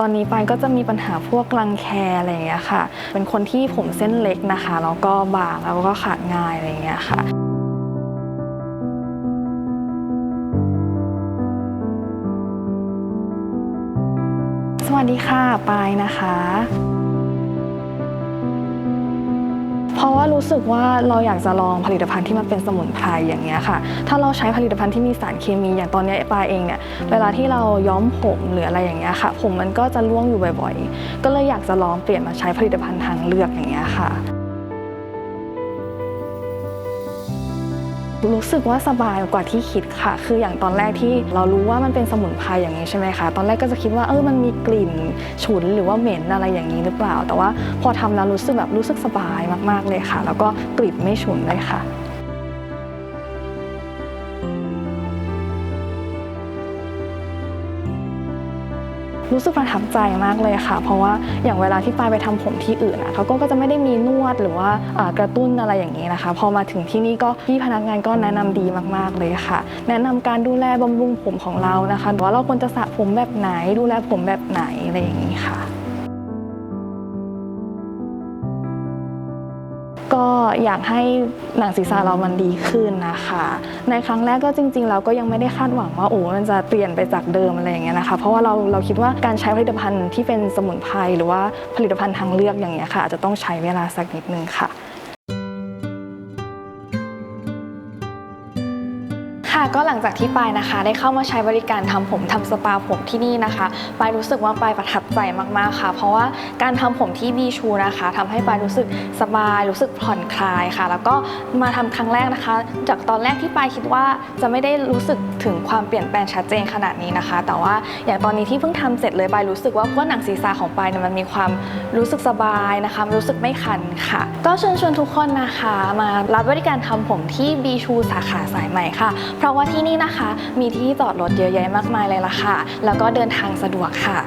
ตอนนี้ปายก็จะมีปัญหาพวกรังแคอะไรอย่างเงี้ยค่ะ เป็นคนที่ผมเส้นเล็กนะคะ แล้วก็บางแล้วก็ขาดง่ายอะไรอย่างเงี้ยค่ะ สวัสดีค่ะปายนะคะ ราะว่ารู้สึกว่าเราอยากจะลองผลิตภัณฑ์ที่มันเป็นสมุนไพรอย่างเงี้ยค่ะ ถ้าเราใช้ผลิตภัณฑ์ที่มีสารเคมีอย่างตอนนี้ยปาเองเนี่ยเวลาที่เราย้อมผมหรืออะไรอย่างเงี้ยค่ะ ผมมันก็จะร่วงอยู่บ่อยๆ ก็เลยอยากจะลองเปลี่ยนมาใช้ผลิตภัณฑ์ทางเลือกอย่างเงี้ยค่ะ รู้สึกว่าสบายกว่าที่คิดค่ะ คืออย่างตอนแรกที่เรารู้ว่ามันเป็นสมุนไพรอย่างนี้ใช่ไหมคะ ตอนแรกก็จะคิดว่าเออมันมีกลิ่นฉุนหรือว่าเหม็นอะไรอย่างนี้หรือเปล่า แต่ว่าพอทำแล้วรู้สึกแบบรู้สึกสบายมากๆเลยค่ะ แล้วก็กลิ่นไม่ฉุนเลยค่ะ รู้สึกประทับใจมากเลยค่ะ เพราะว่าอย่างเวลาที่ปายไปทำผมที่อื่นอะเขาก็ก็จะไม่ได้มีนวดหรือว่ากระตุ้นอะไรอย่างนี้นะคะ พอมาถึงที่นี่ก็พี่พนักงานก็แนะนำดีมากๆเลยค่ะ แนะนำการดูแลบำรุงผมของเรานะคะว่าเราควรจะสระผมแบบไหนดูแลผมแบบไหนอะไรอย่างนี้ค่ะ ก็อยากให้หนังศีรษะเรามันดีขึ้นนะคะ ในครั้งแรกก็จริงๆ เราก็ยังไม่ได้คาดหวังว่าโอ้มันจะเปลี่ยนไปจากเดิมอะไรอย่างเงี้ยนะคะ เพราะว่าเราเราคิดว่าการใช้ผลิตภัณฑ์ที่เป็นสมุนไพรหรือว่าผลิตภัณฑ์ทางเลือกอย่างเงี้ยค่ะอาจจะต้องใช้เวลาสักนิดนึงค่ะ ค่ะก็หลังจากที่ปายนะคะ ได้เข้ามาใช้บริการทำผมทำสปาผมที่นี่นะคะปายรู้สึกว่าปายประทับใจมากๆค่ะ เพราะว่าการทำผมที่บีชูนะคะทำให้ปายรู้สึกสบาย รู้สึกผ่อนคลายค่ะ แล้วก็มาทำครั้งแรกนะคะ จากตอนแรกที่ปายคิดว่าจะไม่ได้รู้สึกถึงความเปลี่ยนแปลงชัดเจนขนาดนี้นะคะ แต่ว่าอย่างตอนนี้ที่เพิ่งทำเสร็จเลยปายรู้สึกว่าพวกหนังศีรษะของปายเนี่ยมันมีความรู้สึกสบายนะคะรู้สึกไม่คันค่ะ ก็เชิญชวนทุกคนนะคะ มารับบริการทำผมที่บีชูสาขาสายใหม่ค่ะราะว่าที่นี่นะคะ มีที่จอดรถเยอะแยะมากมายเลยล่ะค่ะ แล้วก็เดินทางสะดวกค่ะ